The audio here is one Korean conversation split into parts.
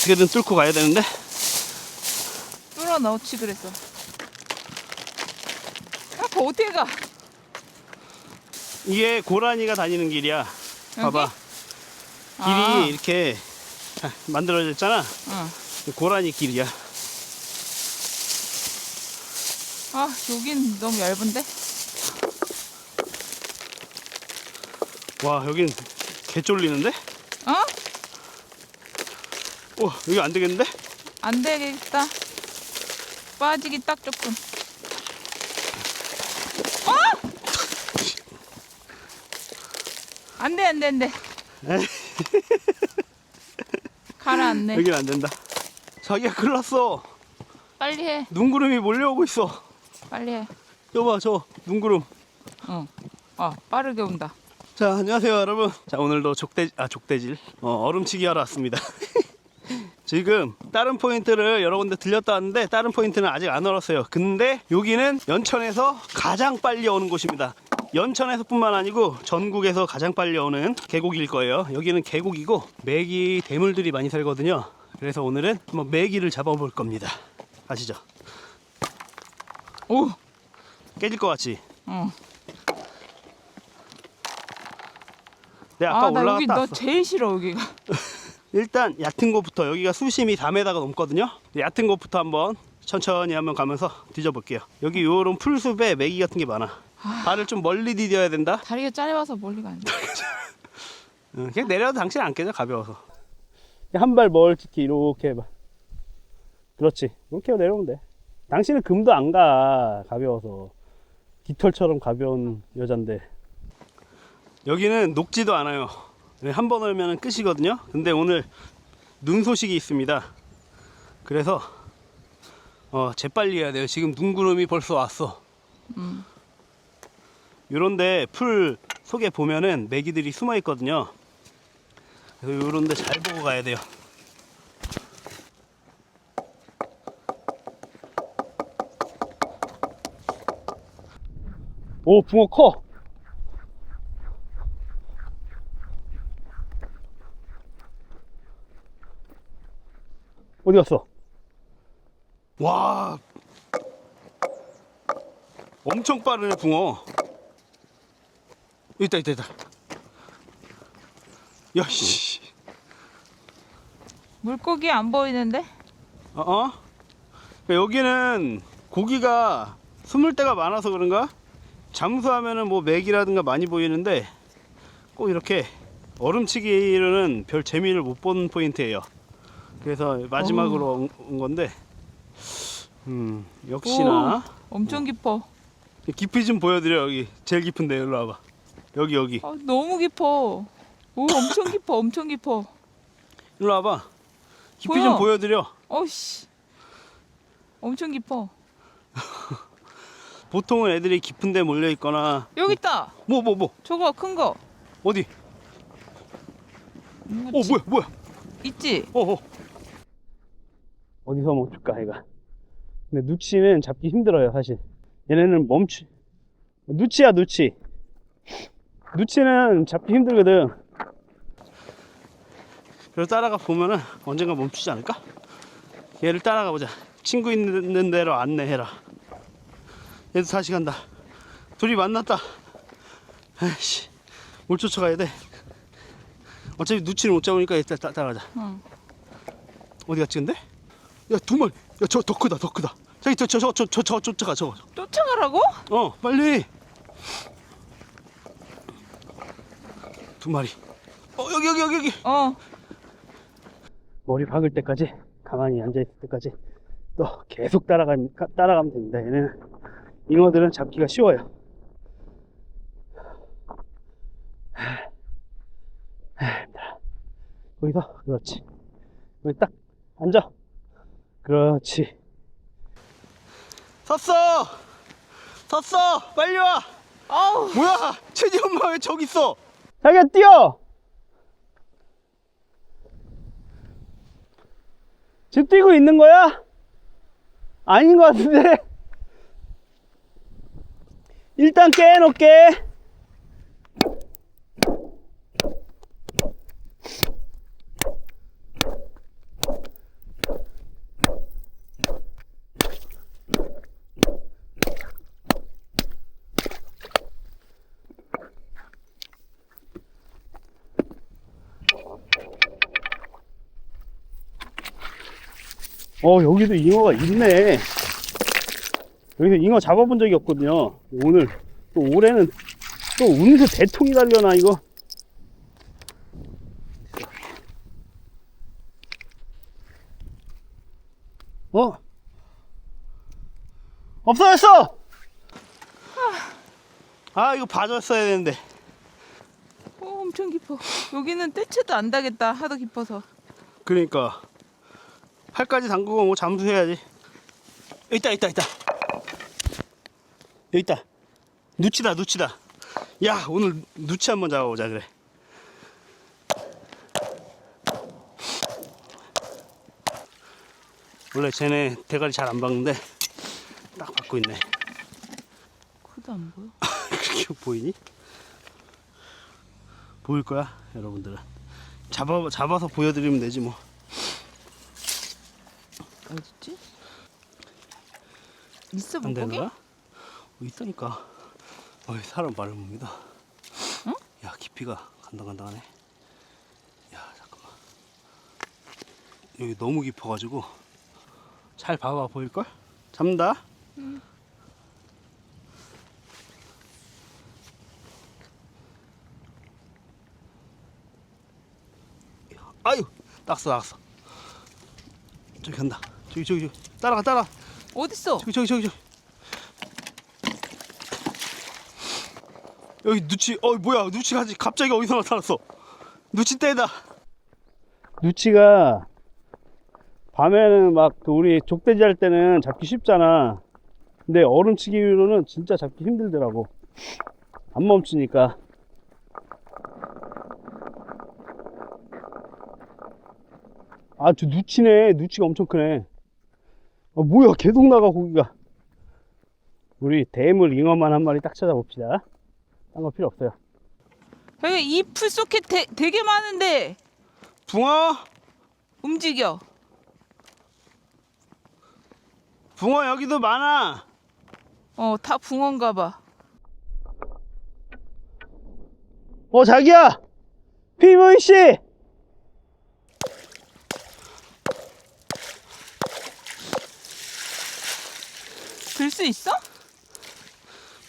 어떻게든 뚫고 가야 되는데 뚫어 넣지 그랬어. 아, 그 어떻게 가? 이게 고라니가 다니는 길이야. 봐봐. 길이 아. 이렇게 만들어졌잖아. 응. 고라니 길이야. 아, 여긴 너무 얇은데? 와 여긴 개 쫄리는데? 어? 와 여기 안 되겠는데? 안 되겠다. 빠지기 딱 조금. 어? 안 돼, 안 돼, 안 돼. 가라앉네. 여긴 안 된다. 자기야 큰일 났어. 빨리 해. 눈구름이 몰려오고 있어. 빨리 해. 여봐 저 눈구름. 어. 아, 빠르게 온다. 자 안녕하세요 여러분. 자 오늘도 족대 아 족대질 어, 얼음치기 하러 왔습니다. 지금 다른 포인트를 여러 군데 들렸다 왔는데 다른 포인트는 아직 안 얼었어요. 근데 여기는 연천에서 가장 빨리 오는 곳입니다. 연천에서 뿐만 아니고 전국에서 가장 빨리 오는 계곡일 거예요. 여기는 계곡이고 메기 대물들이 많이 살거든요. 그래서 오늘은 한번 메기를 잡아볼 겁니다. 아시죠? 오. 깨질 것 같지? 어. 내가 아까 아, 나 여기 올라갔다 너 왔어. 제일 싫어 여기가. 일단 얕은 곳부터 여기가 수심이 4m가 넘거든요. 얕은 곳부터 한번 천천히 한번 가면서 뒤져볼게요. 여기 요런 풀숲에 메기 같은 게 많아. 발을 좀 멀리 디뎌야 된다. 다리가 짧아서 멀리가 안 돼. 응, 그냥 내려도 당신 안 깨져 가벼워서. 한 발 멀찍히 이렇게 해봐. 그렇지. 이렇게 내려오면 돼. 당신은 금도 안 가. 가벼워서. 깃털처럼 가벼운 여잔데. 여기는 녹지도 않아요. 한 번 얼면 끝이거든요. 근데 오늘 눈 소식이 있습니다. 그래서 어, 재빨리 해야 돼요. 지금 눈구름이 벌써 왔어. 음. 요런데 풀 속에 보면은 메기들이 숨어 있거든요. 그래서 요런데 잘 보고 가야 돼요. 오, 붕어 커. 어디 갔어? 와, 엄청 빠르네 붕어. 있다 있다 있다. 야씨. 물고기 안 보이는데? 어? 어? 여기는 고기가 숨을 때가 많아서 그런가? 잠수하면은 뭐 맥이라든가 많이 보이는데 꼭 이렇게 얼음치기로는 별 재미를 못 보는 포인트예요. 그래서 마지막으로 온- 온 건데, 음 역시나 엄청 깊어. 깊이 좀 보여드려 여기 제일 깊은데 일로 와봐. 여기 여기 아, 너무 깊어. 오, 엄청 깊어, 엄청 깊어. 일로 와봐. 깊이 보여. 좀 보여드려. 어씨. 엄청 깊어. 보통은 애들이 깊은 데 몰려 있거나 여기 있다. 뭐 뭐 뭐 저거 큰 거. 어디? 어? 뭐야 뭐야? 있지? 어, 어. 어디서 멈출까 얘가? 근데 누치는 잡기 힘들어요 사실. 얘네는 멈추. 누치야 누치. 누치는 잡기 힘들거든. 그래서 따라가 보면은 언젠가 멈추지 않을까? 얘를 따라가 보자. 친구 있는 대로 안내해라. 얘도 다시 간다. 둘이 만났다. 아이씨, 뭘 쫓아가야 돼? 어차피 누치를 못 잡으니까 일단 따, 따라가자. 응. 어디 갔지 근데? 야 두 마리. 야 저 더 크다 더 크다. 저기 저 저 저 저 저 저 쫓아가 저거. 쫓아가라고? 어 빨리. 두 마리. 어 여기 여기 여기 여기. 어. 머리 박을 때까지 가만히 앉아 있을 때까지 또 계속 따라가 따라가면 됩니다. 얘는 잉어들은 잡기가 쉬워요. 거기서 그렇지. 여기 딱 앉아. 그렇지. 섰어. 섰어. 빨리 와. 아우. 뭐야? 채지 엄마 왜 저기 있어? 자기야 뛰어. 지금 뛰고 있는 거야? 아닌 것 같은데. 일단 깨놓게. 어, 여기도 잉어가 있네. 여기서 잉어 잡아본 적이 없거든요. 오늘, 또 올해는 또 운수 대통이 달려나, 이거. 어? 없어졌어! 아, 이거 봐줬어야 되는데. 오 어, 엄청 깊어. 여기는 떼채도 안 다겠다. 하도 깊어서. 그러니까 팔까지 담그고 뭐 잠수해야지. 있다 있다 있다. 여기 있다. 누치다 누치다. 야 오늘 누치 한번 잡아보자 그래. 원래 쟤네 대가리 잘 안 박는데 딱 박고 있네. 코도 안 보여. 그렇게 보이니? 보일 거야 여러분들은. 잡아, 잡아서 보여드리면 되지 뭐 어딨지? 있어 안 되는 물고기? 거야? 어, 있다니까. 어이, 사람 말을 봅니다. 응? 야, 깊이가 간당간당하네. 야, 잠깐만. 여기 너무 깊어가지고 잘 봐봐 보일 걸? 잡는다. 아유, 낙서 낙서. 저기 간다. 저기 저기 저기. 따라가 따라. 어딨어? 저기 저기 저기 저기. 여기 누치 어 뭐야. 누치가 갑자기 어디서 나타났어. 누치 떼다. 누치가 밤에는 막 그 우리 족대지 할 때는 잡기 쉽잖아. 근데 얼음치기로는 진짜 잡기 힘들더라고. 안 멈추니까. 아 저 누치네. 누치가 엄청 크네 아 뭐야 계속 나가 고기가. 우리 대물 잉어만 한 마리 딱 찾아봅시다. 딴 거 필요 없어요. 여기 이 풀속에 되, 되게 많은데. 붕어? 움직여. 붕어 여기도 많아. 어, 다 붕어인가 봐. 어 자기야! 피문씨 수 있어?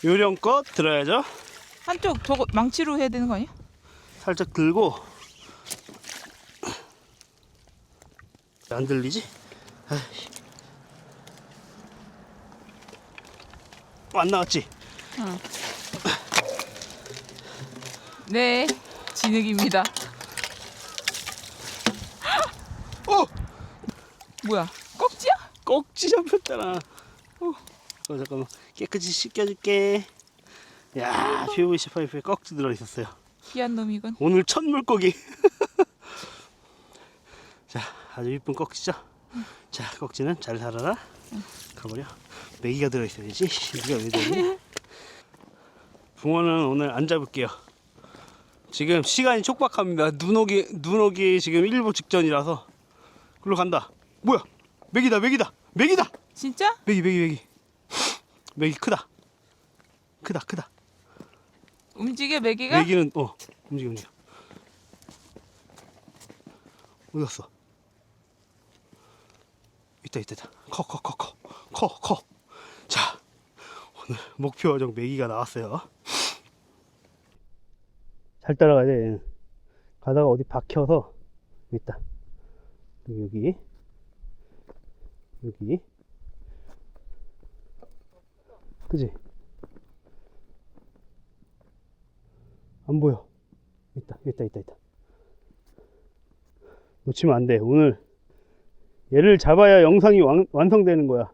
요령껏 들어야죠 한쪽 저거 망치로 해야 되는 거 아니야? 살짝 들고 안 들리지? 아이씨. 어, 안 나왔지? 네, 진흙입니다. 어! 뭐야? 꺽지야? 꼭지 잡혔잖아 어, 어, 잠깐만. 깨끗이 씻겨줄게. 야 PVC 파이프에 꺽지 들어있었어요. 귀한 놈이건. 오늘 첫 물고기. 자 아주 이쁜 꺽지죠? 자 꺽지는 잘 살아라. 가버려. 메기가 들어있어야지. 이게 왜 되니? 붕어는 오늘 안 잡을게요. 지금 시간이 촉박합니다. 눈 오기 눈 오기 지금 일부 직전이라서. 글로 간다. 뭐야? 메기다 메기다 메기다! 진짜? 메기 메기 메기 메기 크다. 크다 크다. 움직여 매기가? 메기는 어 움직여 움직여. 어디 갔어. 있다 있다 있다. 커 커 커 커. 커 커 자 오늘 목표 어정 메기가 나왔어요. 잘 따라가야 돼. 얘는. 가다가 어디 박혀서 여기 있다 여기. 여기 그지 안 보여. 있다, 있다, 있다, 있다. 놓치면 안 돼. 오늘 얘를 잡아야 영상이 완, 완성되는 거야.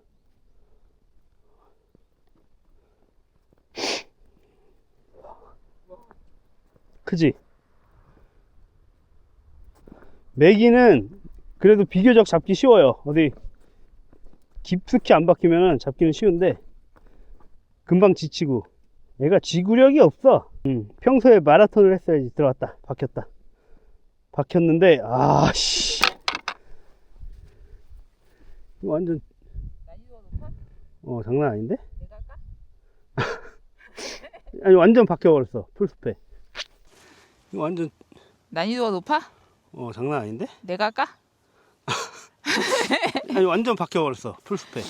크지? 메기는 그래도 비교적 잡기 쉬워요. 어디 깊숙이 안 박히면 잡기는 쉬운데 금방 지치고 얘가 지구력이 없어. 음, 평소에 마라톤을 했어야지 들어왔다. 박혔다. 박혔는데 아씨. 완전 어 장난 아닌데? 아니 완전 박혀버렸어 풀숲에. 이거 완전 난이도가 높아? 어 장난 아닌데? 내가 까? 아니 완전 박혀버렸어 풀숲에.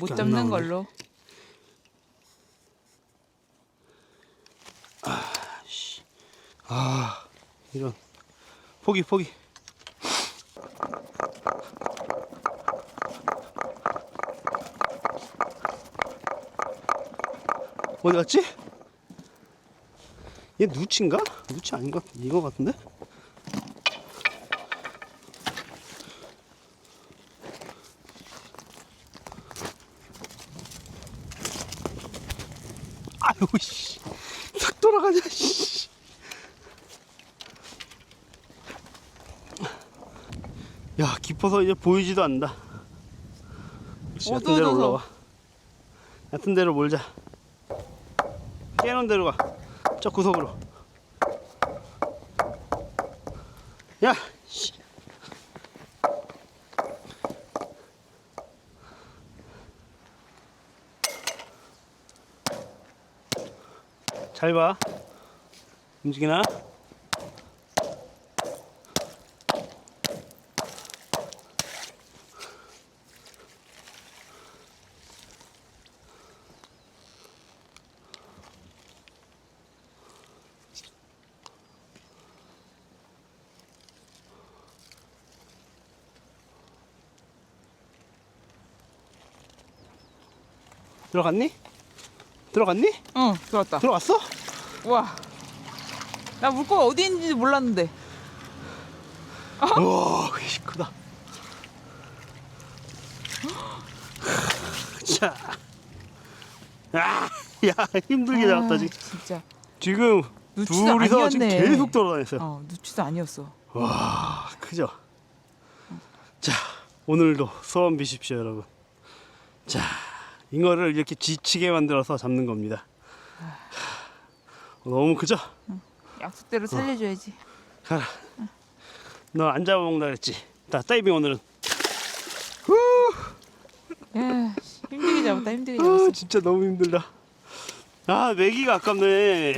못 잡는. 걸로. 아 이런 포기 포기. 어디 갔지? 얘 누치인가? 누치 아닌 것 이거 같은데? 아유 씨, 탁 돌아가냐 씨. 야 깊어서 이제 보이지도 않는다. 얕은 데로 어두워져서. 올라와. 얕은 데로 몰자. 깨놓은 데로 가. 저 구석으로. 야, 잘 봐. 움직이나? 들어갔니? 들어갔니? 응, 들어왔다. 들어갔어? 와. 나 물고기 어디 있는지 몰랐는데. 우와, 이 크다. 자, 아, 야 힘들게 잡았다 아, 지금. 진짜. 지금 둘이서 지금 아니었네. 계속 돌아다녔어요. 어, 누치도 아니었어. 와, 크죠? 자, 오늘도 소원 비십시오, 여러분. 자, 이거를 이렇게 지치게 만들어서 잡는 겁니다. 너무 크죠? 약속대로 살려줘야지. 가라. 너 안 잡아먹는다 그랬지? 자, 다이빙 오늘은. 야, 씨, 힘들게 잡았다. 힘들게 아, 잡았어. 진짜 너무 힘들다. 아, 메기가 아깝네.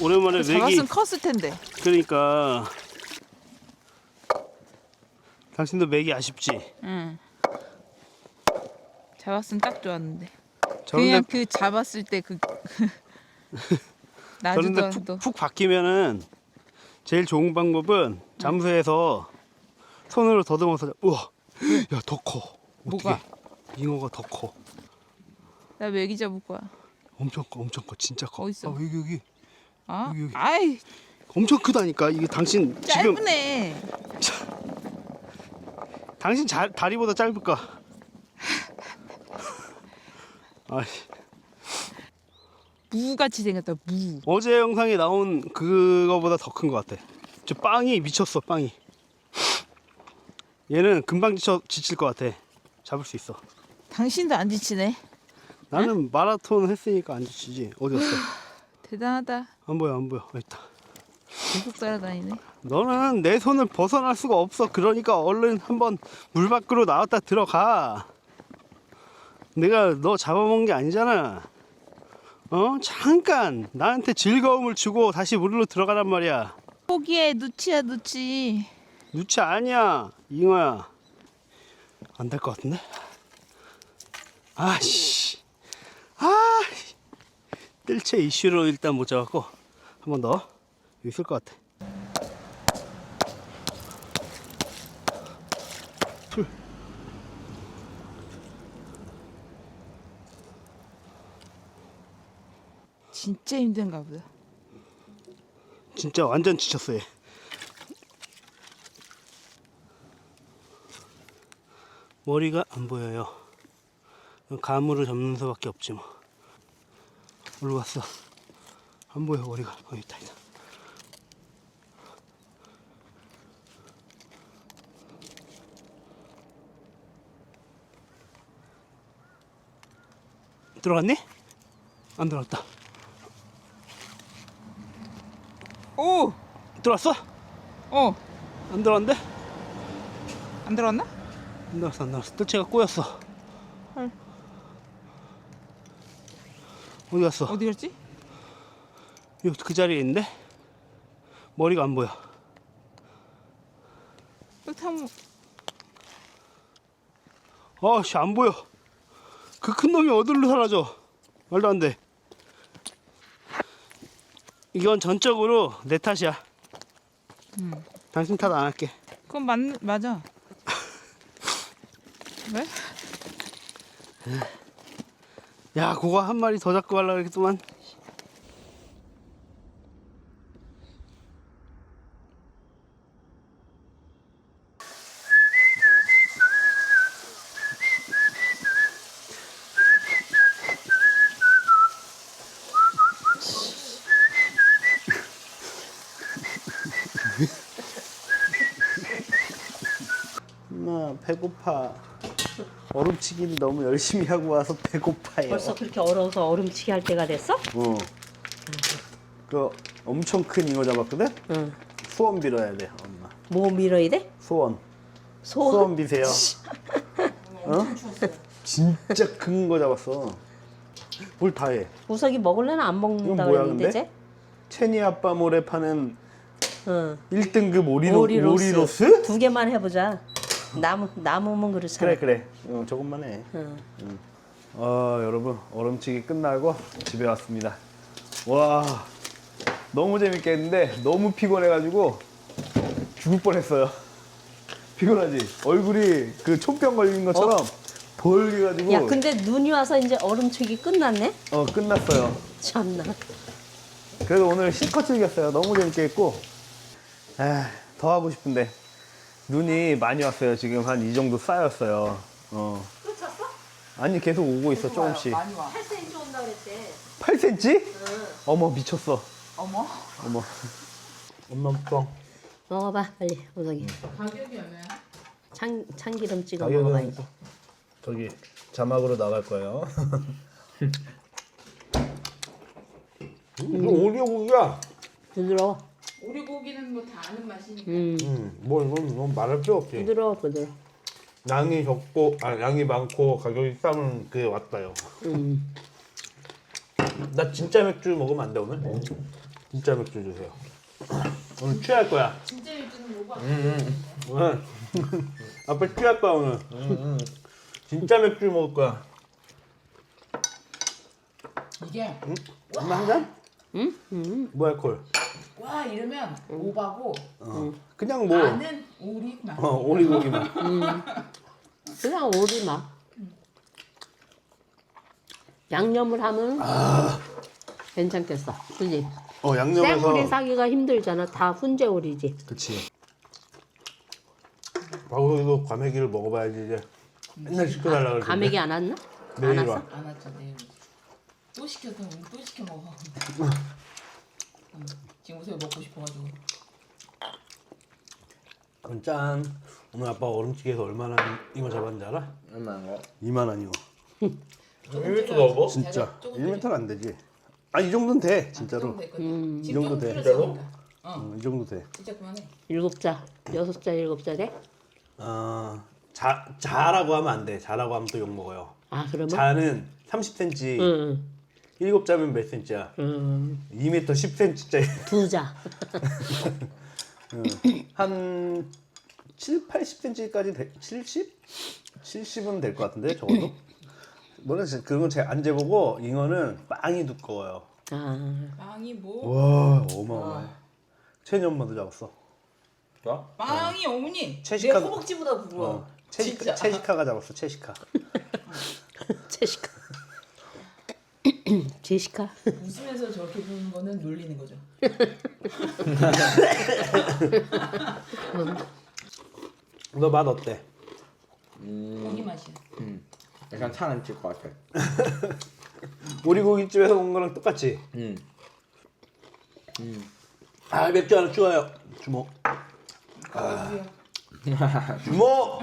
오랜만에 메기. 잡았으면 컸을 텐데. 그러니까. 당신도 메기 아쉽지? 응. 잡았으면 딱 좋았는데. 그냥 그 잡았을 때 그. 나주던 푹, 또. 푹 박히면은 제일 좋은 방법은 잠수해서 손으로 더듬어서 잡- 우와 야 더커 어떻게 뭐가? 잉어가 더 커 나 메기 잡을 거야. 엄청 커 엄청 커 진짜 커 어디 있어? 아, 여기 여기 아, 여기, 여기. 아이 엄청 크다니까 이게 당신 지금 짧네. 당신 자, 다리보다 짧을까 아, 무같이 생겼다. 무. 어제 영상에 나온 그거보다 더 큰 것 같아 저 빵이 미쳤어 빵이 얘는 금방 지쳐, 지칠 것 같아 잡을 수 있어 당신도 안 지치네. 나는 마라톤 했으니까 안 지치지 어디 갔어 대단하다. 안 보여 안 보여 여기 있다 계속 따라다니네. 너는 내 손을 벗어날 수가 없어 그러니까 얼른 한번 물 밖으로 나왔다 들어가 내가 너 잡아먹은 게 아니잖아. 어? 잠깐! 나한테 즐거움을 주고 다시 물로 들어가란 말이야. 포기해. 누치야 누치. 누치 아니야 잉어야. 안 될 것 같은데? 아씨. 아 뜰채 이슈로 일단 못 잡았고 한 번 더. 있을 것 같아. 풀 진짜 힘든가 보다. 진짜 완전 지쳤어 얘 머리가 안 보여요. 가물을 잡는 수밖에 없지 뭐. 갔어. 안 보여 머리가. 어 있다 있다. 들어갔니? 안 들어갔다 오, 들어왔어? 어, 안 들어왔는데? 안 들어왔나? 안 들어왔어 안 들어왔어 뜰채가 꼬였어 헐. 어디 갔어? 어디 갔지? 여기 그 자리에 있는데? 머리가 안 보여 그렇다면 아씨 안 보여 그 큰 놈이 어디로 사라져 말도 안 돼 이건 전적으로 내 탓이야 당신 탓 안 할게 그건 맞 맞아. 왜? 야 그거 한 마리 더 잡고 가려고 했더만 엄마 배고파 얼음치기를 너무 열심히 하고 와서 배고파요 벌써 그렇게 얼어서 얼음치기 할 때가 됐어? 어. 그 엄청 큰 잉어 잡았거든? 응. 수원 빌어야 돼, 엄마. 뭐 밀어야 돼? 수원. 소? 수원 비세요. 어? 진짜 큰 거 잡았어. 뭘 다 해. 우석이 먹을래나 안 먹는다 이건 뭐야, 그랬는데 근데? 쟤? 체니 아빠 몰에 파는 응. 1등급 오리로. 오리로스? 두 개만 해보자. 나무 남으면 그렇잖아. 그래, 그래. 어, 조금만 해. 응. 어, 여러분, 얼음치기 끝나고 집에 왔습니다. 와, 너무 재밌게 했는데 너무 피곤해가지고 죽을 뻔했어요. 피곤하지? 얼굴이 그 촌병 걸린 것처럼 벌게가지고 야 근데 눈이 와서 이제 얼음치기 끝났네? 어 끝났어요. 참나. 그래도 오늘 실컷 즐겼어요. 너무 재밌게 했고 아, 더 하고 싶은데 눈이 많이 왔어요. 지금 한 이 정도 쌓였어요. 어. 끝났어? 아니 계속 오고 있어 조금씩. 많이 와. 8cm 온다 그랬대. 8cm? 어머 미쳤어. 어머. 어머. 엄마 뻥. 먹어봐 빨리 우석이. 가격이 얼마야? 참 참기름 찍어 가격은- 먹어봐야지. 저기 자막으로 나갈 거예요. 이거 오리오 고기야. 부드러워. 우리 고기는 뭐 다 아는 맛이니까. 음. 음, 뭐 이건 이건 말할 필요 없지. 부드러워 부드러워. 양이 적고, 아 양이 많고 가격이 싸면 그게 왔다요. 음. 나 진짜 맥주 먹으면 안 돼 오늘? 진짜 맥주 주세요. 오늘 취할 거야. 진짜 일주는 뭐가? 오늘 아빠 취할 거야 오늘. 진짜 맥주 먹을 거야. 이게 엄마 한 잔? 응? 음. 무알콜. 와 이러면 오바고 어. 그냥 뭐 아는 오리 맛. 어, 오리고기만. 그냥 오리 맛. 양념을 하면 괜찮겠어. 그지? 어 양념해서. 생오리 사기가 힘들잖아. 다 훈제 오리지. 그치. 바로 이거 과메기를 먹어봐야지 이제. 맨날 시켜달라 그러는데. 가맥이 안 왔나? 내일 안 와. 왔어? 안 왔죠 내일. 또 시켜서 우리 또 시켜 먹어. 음, 지금 우선 먹고 싶어가지고. 그럼 짠. 오늘 아빠 얼음찌개에서 얼마나 잉어 잡았는지 알아? 얼마나? 2만 원 잉어. 1m 넘어? 진짜. 조금 1m는 안 되지. 아 이 정도는 돼 진짜로. 음. 이 정도 돼. 줄였으니까. 어, 어, 이 정도 돼. 진짜 그만해. 일곱 자, 여섯 자, 일곱 자 돼? 어, 자 자라고 하면 안 돼. 자라고 하면 또 욕 먹어요. 아 그러면? 자는 30cm. 응. 일곱 자면 몇 cm야? 응. 2m 10cm짜리. 두 자. 한 7, 80cm까지 돼, 70? 70은 될 것 같은데 적어도. 뭐는 진짜 그런 건 제가 안 재보고 잉어는 빵이 두꺼워요. 아, 빵이 뭐? 와 어마어마해. 채니 엄마도 잡았어. 나? 빵이 어머니. 채식한- 내 허벅지보다 부러워. 어, 채시카, 진짜. 채시카가 잡았어. 채시카. 제시카. 제시카. 웃으면서 저렇게 보는 거는 놀리는 거죠. 너 맛 어때? 고기 맛이야. 음. 약간 차는 찔것 같아. 오리고기집에서 온 거랑 똑같지? 음. 음. 아 맥주 하나 추가요. 주모. 아. 주모.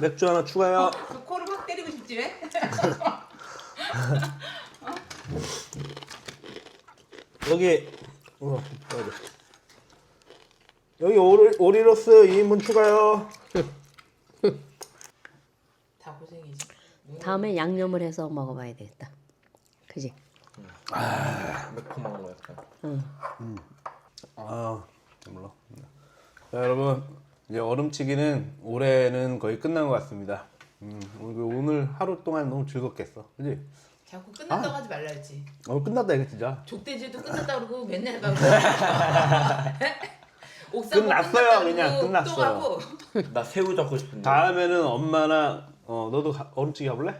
맥주 하나 추가요. 그 코를 확 때리고 싶지 왜? 여기 어, 여기. 여기 오리, 오리로스 2인분 추가요. 다 고생이지. 다음에 양념을 해서 먹어봐야 되겠다. 그지? 매콤한 거 약간. 응. 아, 몰라. 자, 여러분 이제 얼음치기는 올해는 거의 끝난 것 같습니다. 음, 오늘 하루 동안 너무 즐겁겠어. 그지? 자꾸 끝났다고 하지 말라 했지. 오늘 끝났다 이거 진짜. 족대질도 끝났다 그러고 맨날 가고. 옥상 끝났어요, 그냥 끝났어요. 또 가고. 나 새우 잡고 싶은데. 다음에는 엄마나 어 너도 가- 얼음치기 가볼래?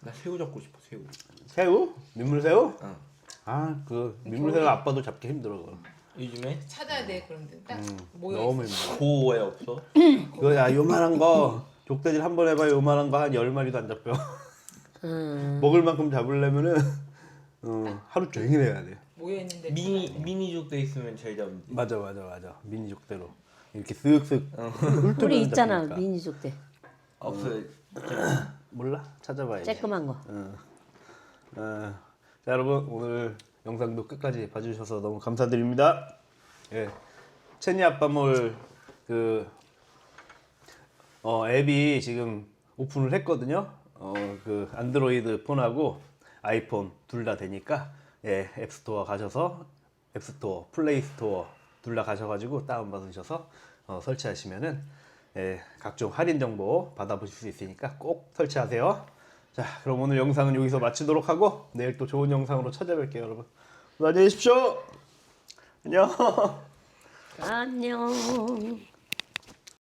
나 새우 잡고 싶어 새우. 새우? 민물새우? 응. 아그 민물새우 아빠도 잡기 힘들어. 그거. 요즘에 찾아야 돼 그런데 딱 음, 모여 너무 있어. 힘들어. 고에 없어? 그거 야 요만한 거 족대질 한 번 해봐야 요만한 거 한 열 마리도 안 잡혀. 음. 먹을 만큼 잡으려면은 어, 하루 종일 해야 돼. 모여 있는데 미니 미니족 돼 있으면 제일 잡는데. 맞아 맞아 맞아 민족대로 이렇게 쓱쓱 훑으면 우리 있잖아 잡히니까. 때 없어. 몰라 찾아봐야지 쬐끄만 거. 어. 어. 자 여러분 오늘 영상도 끝까지 봐주셔서 너무 감사드립니다 예 체니 아빠몰 그 어, 앱이 지금 오픈을 했거든요 어, 그 안드로이드 폰하고 아이폰 둘 다 되니까 예 앱스토어 가셔서 앱스토어 플레이스토어 둘 다 가셔가지고 다운받으셔서 어, 설치하시면은 예, 각종 할인 정보 받아보실 수 있으니까 꼭 설치하세요. 자, 그럼 오늘 영상은 여기서 마치도록 하고 내일 또 좋은 영상으로 찾아뵐게요, 여러분. 안녕히 계십시오. 안녕. 안녕.